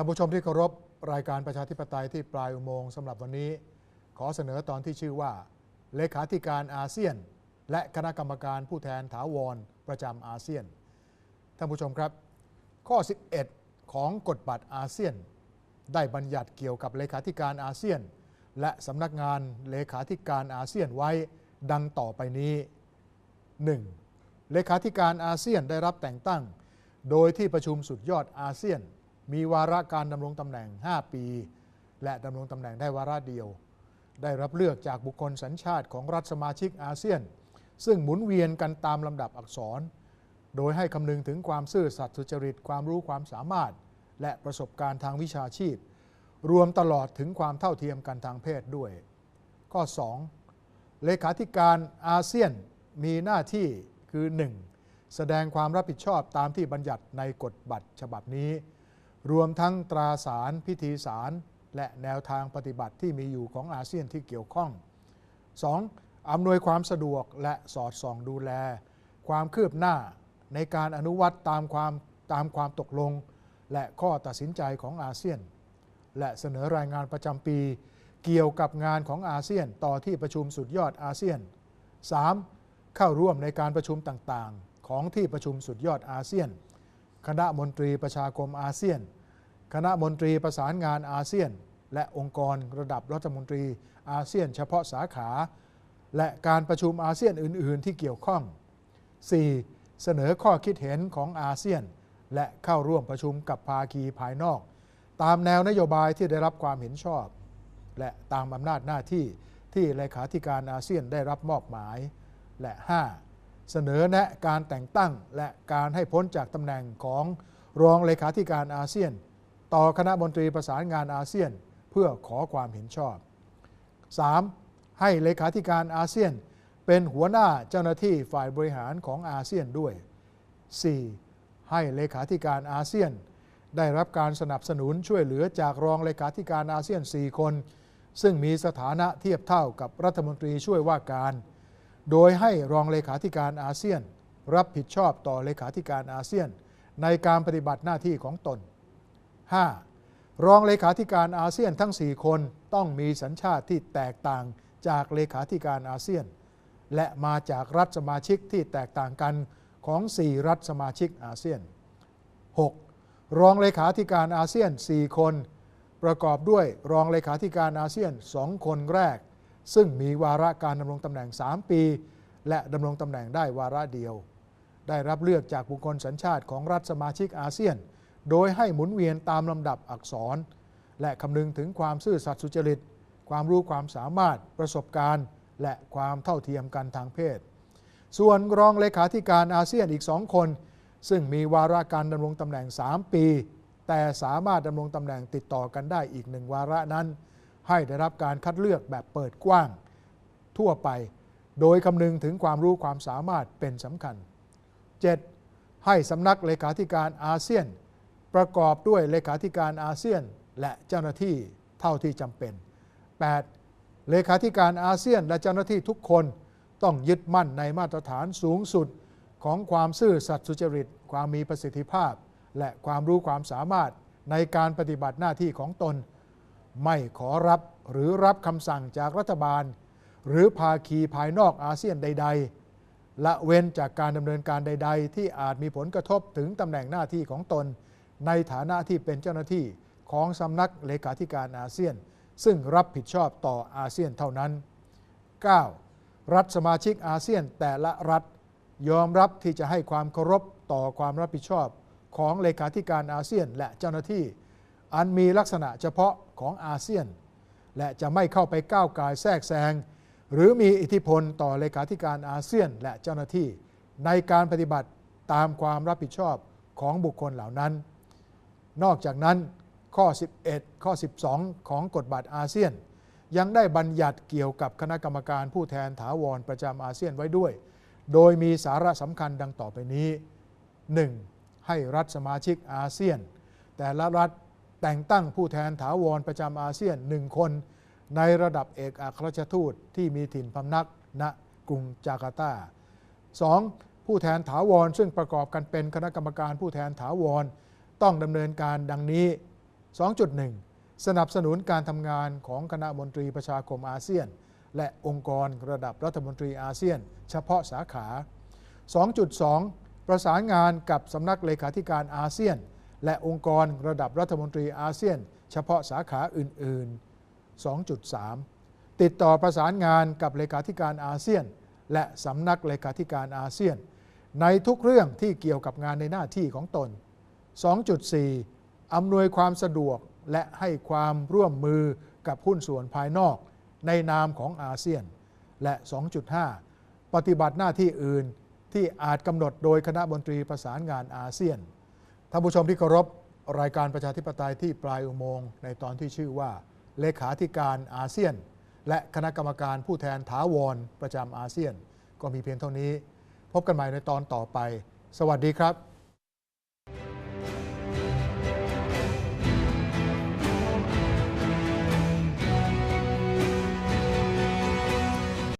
ท่านผู้ชมที่เคารพรายการประชาธิปไตยที่ปลายอุโมงค์สำหรับวันนี้ ขอเสนอตอนที่ชื่อว่า เลขาธิการอาเซียน และคณะกรรมการผู้แทนถาวรประจำอาเซียน ท่านผู้ชมครับ ข้อ 11 ของกฎบัตรอาเซียน ได้บัญญัติเกี่ยวกับเลขาธิการอาเซียน และสำนักงานเลขาธิการอาเซียนไว้ดังต่อไปนี้ 1. เลขาธิการอาเซียนได้รับแต่งตั้ง โดยที่ประชุมสุดยอดอาเซียน มีวาระการดำรงตำแหน่ง 5 ปี และดำรงตำแหน่งได้วาระเดียว ได้รับเลือกจากบุคคลสัญชาติของรัฐสมาชิกอาเซียน ซึ่งหมุนเวียนกันตามลำดับอักษร โดยให้คำนึงถึงความซื่อสัตย์สุจริตความรู้ความสามารถ และประสบการณ์ทางวิชาชีพ รวมตลอดถึงความเท่าเทียมกันทางเพศด้วย ข้อ 2 เลขาธิการอาเซียนมีหน้าที่คือ 1. แสดงความรับผิดชอบตามที่บัญญัติในกฎบัตรฉบับนี้ รวมทั้งตราสารพิธีสาร และแนวทางปฏิบัติที่มีอยู่ของอาเซียนที่เกี่ยวข้อง 2. อำนวยความสะดวกและสอดส่องดูแล ความคืบหน้าในการอนุวัตตามความตามความตกลง และข้อตัดสินใจของอาเซียน และเสนอรายงานประจำปี เกี่ยวกับงานของอาเซียนต่อที่ประชุมสุดยอดอาเซียน 3. เข้าร่วมในการประชุมต่างๆ ของที่ประชุมสุดยอดอาเซียน คณะมนตรีประชาคมอาเซียน คณะมนตรีประสานงานอาเซียน และองค์กรระดับรัฐมนตรีอาเซียน เฉพาะสาขา และการประชุมอาเซียนอื่น ๆ ที่เกี่ยวข้อง 4. เสนอข้อคิดเห็นของอาเซียน และเข้าร่วมประชุมกับภาคีภายนอก ตามแนวนโยบายที่ได้รับความเห็นชอบ และตามอำนาจหน้าที่ที่เลขาธิการอาเซียนได้รับมอบหมาย และ 5. เสนอแนะการแต่งตั้งและการให้พ้นจากตำแหน่งของรองเลขาธิการอาเซียน ต่อคณะมนตรีประสานงานอาเซียน เพื่อขอความเห็นชอบ 3. ให้เลขาธิการอาเซียน เป็นหัวหน้าเจ้าหน้าที่ฝ่ายบริหารของอาเซียนด้วย 4. ให้เลขาธิการอาเซียน ได้รับการสนับสนุนช่วยเหลือจากรองเลขาธิการอาเซียน 4 คน ซึ่งมีสถานะเทียบเท่ากับรัฐมนตรีช่วยว่าการ โดยให้รองเลขาธิการอาเซียน รับผิดชอบต่อเลขาธิการอาเซียน ในการปฏิบัติหน้าที่ของตน 5. รองเลขาธิการอาเซียนทั้ง 4 คนต้องมีสัญชาติที่แตกต่างจากเลขาธิการอาเซียน และมาจากรัฐสมาชิกที่แตกต่างกันของ 4 รัฐสมาชิกอาเซียน 6. รองเลขาธิการอาเซียน 4 คน ประกอบด้วยรองเลขาธิการอาเซียน 2 คนแรก ซึ่งมีวาระการดำรงตำแหน่ง 3 ปี และดำรงตำแหน่งได้วาระเดียว ได้รับเลือกจากบุคคลสัญชาติของรัฐสมาชิกอาเซียน โดยให้หมุนเวียนตามลำดับอักษร และคำนึงถึงความซื่อสัตย์สุจริต ความรู้ความสามารถประสบการณ์ และความเท่าเทียมกันทางเพศ ส่วนรองเลขาธิการอาเซียนอีกสองคน ซึ่งมีวาระการดำรงตำแหน่ง 3 ปี แต่สามารถดำรงตำแหน่งติดต่อกันได้อีกหนึ่งวาระนั้น ให้ได้รับการคัดเลือกแบบเปิดกว้างทั่วไป โดยคำนึงถึงความรู้ความสามารถเป็นสำคัญ 7. ให้สำนักเลขาธิการอาเซียน ประกอบด้วยเลขาธิการอาเซียน และเจ้าหน้าที่เท่าที่จำเป็น 8. เลขาธิการอาเซียนและเจ้าหน้าที่ทุกคนต้องยึดมั่นในมาตรฐานสูงสุดของความซื่อสัตย์สุจริต ความมีประสิทธิภาพ และความรู้ความสามารถในการปฏิบัติหน้าที่ของตน ไม่ขอรับหรือรับคำสั่งจากรัฐบาล หรือภาคีภายนอกอาเซียนใด ๆ ละเว้นจากการดำเนินการใด ๆ ที่อาจมีผลกระทบถึงตำแหน่งหน้าที่ของตน ในฐานะที่เป็นเจ้าหน้าที่ของสำนักเลขาธิการอาเซียน ซึ่งรับผิดชอบต่ออาเซียนเท่านั้น 9. รัฐสมาชิกอาเซียนแต่ละรัฐยอมรับที่จะให้ความเคารพต่อความรับผิดชอบของเลขาธิการอาเซียนและเจ้าหน้าที่ อันมีลักษณะเฉพาะ ของอาเซียน และจะไม่เข้าไปก้าวกายแทรกแซงหรือมีอิทธิพลต่อเลขาธิการอาเซียนและเจ้าหน้าที่ ในการปฏิบัติตามความรับผิดชอบของบุคคลเหล่านั้น นอกจากนั้นข้อ 11 ข้อ 12 ของกฎบัตรอาเซียน ยังได้บัญญัติเกี่ยวกับคณะกรรมการผู้แทนถาวรประจำอาเซียนไว้ด้วย โดยมีสาระสำคัญดังต่อไปนี้ 1. ให้รัฐสมาชิกอาเซียน แต่ละรัฐ แต่งตั้งผู้แทนถาวรประจำอาเซียนหนึ่งคน ในระดับเอกอัครราชทูตที่มีถิ่นพำนักณกรุงจาการ์ตา 2. ผู้แทนถาวรซึ่งประกอบกันเป็นคณะกรรมการผู้แทนถาวร ต้องดำเนินการดังนี้ 2.1 สนับสนุนการทำงานของคณะมนตรีประชาคมอาเซียน และองค์กรระดับรัฐมนตรีอาเซียน เฉพาะสาขา 2.2 ประสานงานกับสำนักเลขาธิการอาเซียน และองค์กรระดับรัฐมนตรีอาเซียน เฉพาะสาขาอื่น ๆ 2.3 ติดต่อประสานงานกับเลขาธิการอาเซียน และสำนักเลขาธิการอาเซียน ในทุกเรื่องที่เกี่ยวกับงานในหน้าที่ของตน 2.4 อำนวยความสะดวกและให้ความร่วมมือกับหุ้นส่วนภายนอก ในนามของอาเซียน และ 2.5 ปฏิบัติหน้าที่อื่นที่อาจกำหนดโดยคณะมนตรีประสานงานอาเซียน ท่านผู้ชมที่เคารพรายการประชาธิปไตยที่ปลายอุโมงค์ในตอนที่ชื่อว่าเลขาธิการอาเซียน และคณะกรรมการผู้แทนถาวรประจำอาเซียน ก็มีเพียงเท่านี้ พบกันใหม่ในตอนต่อไป สวัสดีครับ